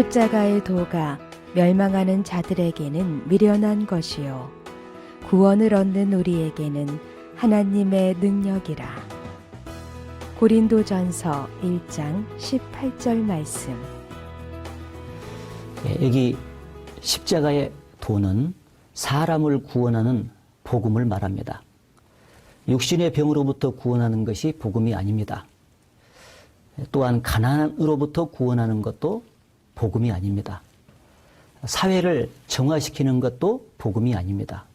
십자가의 도가 멸망하는 자들에게는 미련한 것이요 구원을 얻는 우리에게는 하나님의 능력이라. 고린도전서 1장 18절 말씀. 예, 여기 십자가의 도는 사람을 구원하는 복음을 말합니다. 육신의 병으로부터 구원하는 것이 복음이 아닙니다. 또한 가난으로부터 구원하는 것도 복음이 아닙니다. 사회를 정화시키는 것도 복음이 아닙니다.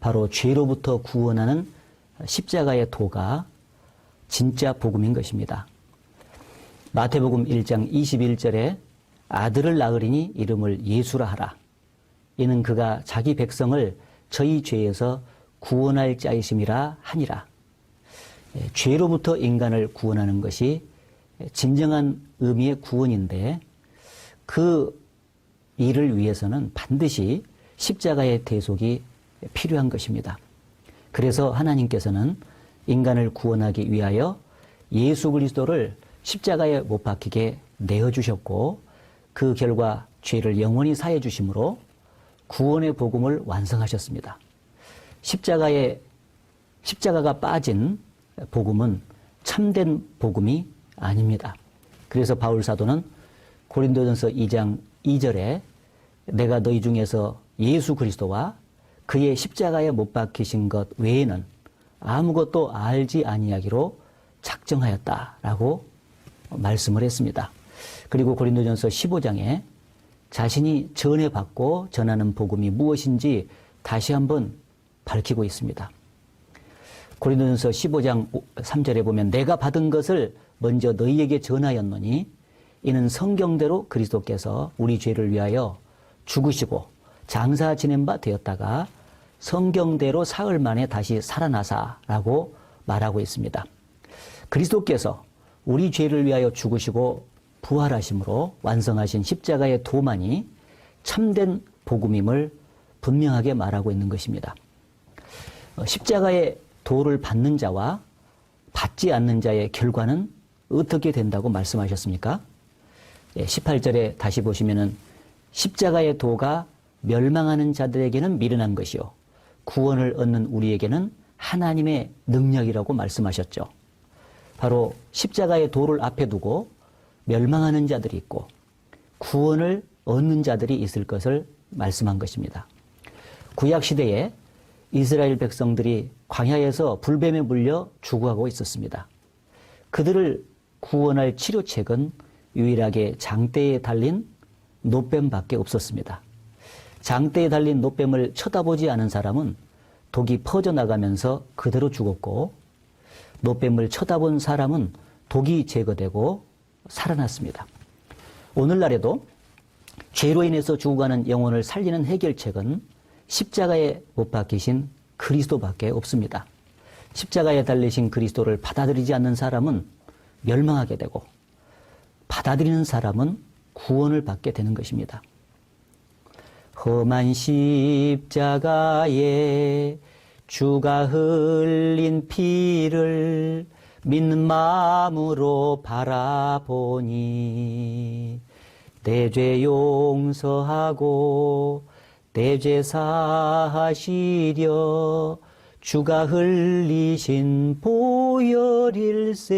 바로 죄로부터 구원하는 십자가의 도가 진짜 복음인 것입니다. 마태복음 1장 21절에 아들을 낳으리니 이름을 예수라 하라. 이는 그가 자기 백성을 저희 죄에서 구원할 자이심이라 하니라. 예, 죄로부터 인간을 구원하는 것이 진정한 의미의 구원인데 그 일을 위해서는 반드시 십자가의 대속이 필요한 것입니다. 그래서 하나님께서는 인간을 구원하기 위하여 예수 그리스도를 십자가에 못 박히게 내어 주셨고 그 결과 죄를 영원히 사해 주심으로 구원의 복음을 완성하셨습니다. 십자가에 십자가가 빠진 복음은 참된 복음이 아닙니다. 그래서 바울 사도는 고린도전서 2장 2절에 내가 너희 중에서 예수 그리스도와 그의 십자가에 못 박히신 것 외에는 아무것도 알지 아니하기로 작정하였다라고 말씀을 했습니다. 그리고 고린도전서 15장에 자신이 전해 받고 전하는 복음이 무엇인지 다시 한번 밝히고 있습니다. 고린도전서 15장 3절에 보면 내가 받은 것을 먼저 너희에게 전하였노니 이는 성경대로 그리스도께서 우리 죄를 위하여 죽으시고 장사 지낸 바 되었다가 성경대로 사흘 만에 다시 살아나사라고 말하고 있습니다. 그리스도께서 우리 죄를 위하여 죽으시고 부활하심으로 완성하신 십자가의 도만이 참된 복음임을 분명하게 말하고 있는 것입니다. 어, 십자가의 도를 받는 자와 받지 않는 자의 결과는 어떻게 된다고 말씀하셨습니까? 18절에 다시 보시면은 십자가의 도가 멸망하는 자들에게는 미련한 것이요. 구원을 얻는 우리에게는 하나님의 능력이라고 말씀하셨죠. 바로 십자가의 도를 앞에 두고 멸망하는 자들이 있고 구원을 얻는 자들이 있을 것을 말씀한 것입니다. 구약 시대에 이스라엘 백성들이 광야에서 불뱀에 물려 죽어가고 있었습니다. 그들을 구원할 치료책은 유일하게 장대에 달린 노뱀밖에 없었습니다. 장대에 달린 노뱀을 쳐다보지 않은 사람은 독이 퍼져나가면서 그대로 죽었고 노뱀을 쳐다본 사람은 독이 제거되고 살아났습니다. 오늘날에도 죄로 인해서 죽어가는 영혼을 살리는 해결책은 십자가에 못 박히신 그리스도밖에 없습니다. 십자가에 달리신 그리스도를 받아들이지 않는 사람은 멸망하게 되고 받아들이는 사람은 구원을 받게 되는 것입니다. 험한 십자가에 주가 흘린 피를 믿는 마음으로 바라보니 내죄 용서하고 내죄 사하시려 주가 흘리신 보혈일세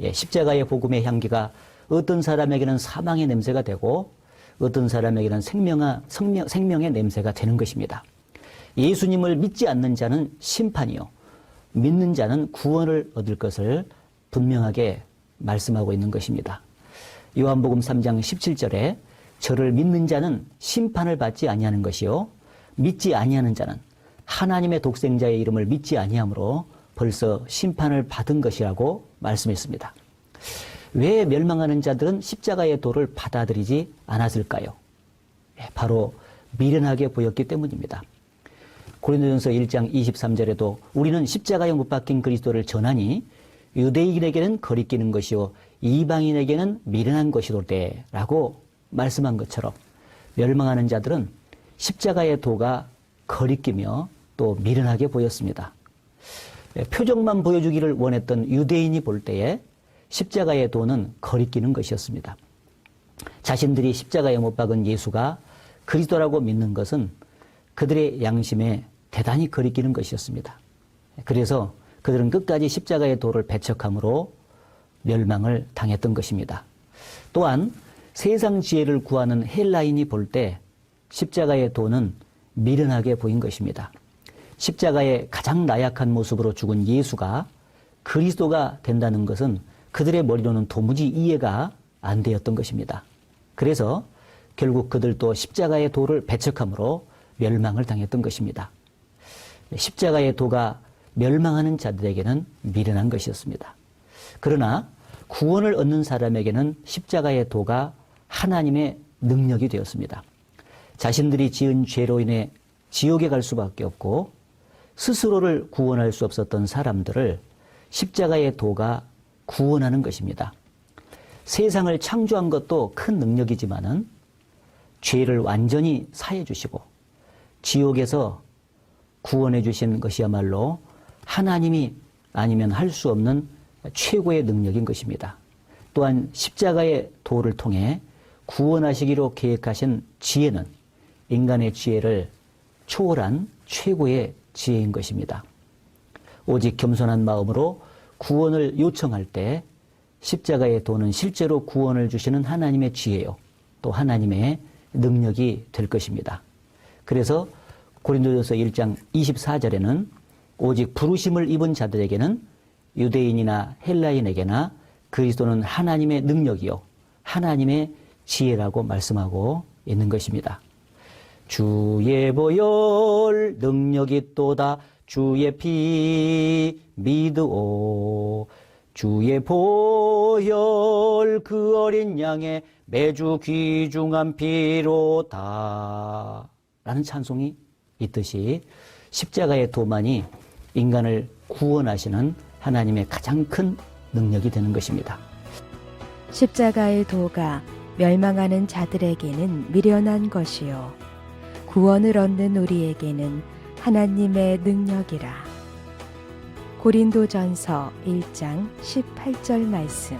예, 십자가의 복음의 향기가 어떤 사람에게는 사망의 냄새가 되고 어떤 사람에게는 생명아, 생명, 생명의 냄새가 되는 것입니다. 예수님을 믿지 않는 자는 심판이요. 믿는 자는 구원을 얻을 것을 분명하게 말씀하고 있는 것입니다. 요한복음 3장 17절에 저를 믿는 자는 심판을 받지 아니하는 것이요. 믿지 아니하는 자는 하나님의 독생자의 이름을 믿지 아니하므로 벌써 심판을 받은 것이라고 말씀했습니다. 왜 멸망하는 자들은 십자가의 도를 받아들이지 않았을까요? 예, 바로 미련하게 보였기 때문입니다. 고린도전서 1장 23절에도 우리는 십자가에 못 박힌 그리스도를 전하니 유대인에게는 거리끼는 것이요 이방인에게는 미련한 것이로되라고 말씀한 것처럼 멸망하는 자들은 십자가의 도가 거리끼며 또 미련하게 보였습니다. 예, 표정만 보여주기를 원했던 유대인이 볼 때에 십자가의 도는 거리끼는 것이었습니다. 자신들이 십자가에 못 박은 예수가 그리스도라고 믿는 것은 그들의 양심에 대단히 거리끼는 것이었습니다. 그래서 그들은 끝까지 십자가의 도를 배척함으로 멸망을 당했던 것입니다. 또한 세상 지혜를 구하는 헬라인이 볼 때 십자가의 도는 미련하게 보인 것입니다. 십자가의 가장 나약한 모습으로 죽은 예수가 그리스도가 된다는 것은 그들의 머리로는 도무지 이해가 안 되었던 것입니다. 그래서 결국 그들도 십자가의 도를 배척함으로 멸망을 당했던 것입니다. 십자가의 도가 멸망하는 자들에게는 미련한 것이었습니다. 그러나 구원을 얻는 사람에게는 십자가의 도가 하나님의 능력이 되었습니다. 자신들이 지은 죄로 인해 지옥에 갈 수밖에 없고 스스로를 구원할 수 없었던 사람들을 십자가의 도가 구원하는 것입니다. 세상을 창조한 것도 큰 능력이지만은 죄를 완전히 사해 주시고 지옥에서 구원해 주신 것이야말로 하나님이 아니면 할 수 없는 최고의 능력인 것입니다. 또한 십자가의 도를 통해 구원하시기로 계획하신 지혜는 인간의 지혜를 초월한 최고의 지혜인 것입니다. 오직 겸손한 마음으로 구원을 요청할 때 십자가의 도는 실제로 구원을 주시는 하나님의 지혜요. 또 하나님의 능력이 될 것입니다. 그래서 고린도전서 1장 24절에는 오직 부르심을 입은 자들에게는 유대인이나 헬라인에게나 그리스도는 하나님의 능력이요. 하나님의 지혜라고 말씀하고 있는 것입니다. 주의 보혈 능력이 또다. 주의 피 믿으오. 주의 보혈 그 어린 양의 매주 귀중한 피로다. 라는 찬송이 있듯이 십자가의 도만이 인간을 구원하시는 하나님의 가장 큰 능력이 되는 것입니다. 십자가의 도가 멸망하는 자들에게는 미련한 것이요 구원을 얻는 우리에게는 하나님의 능력이라. 고린도전서 1장 18절 말씀.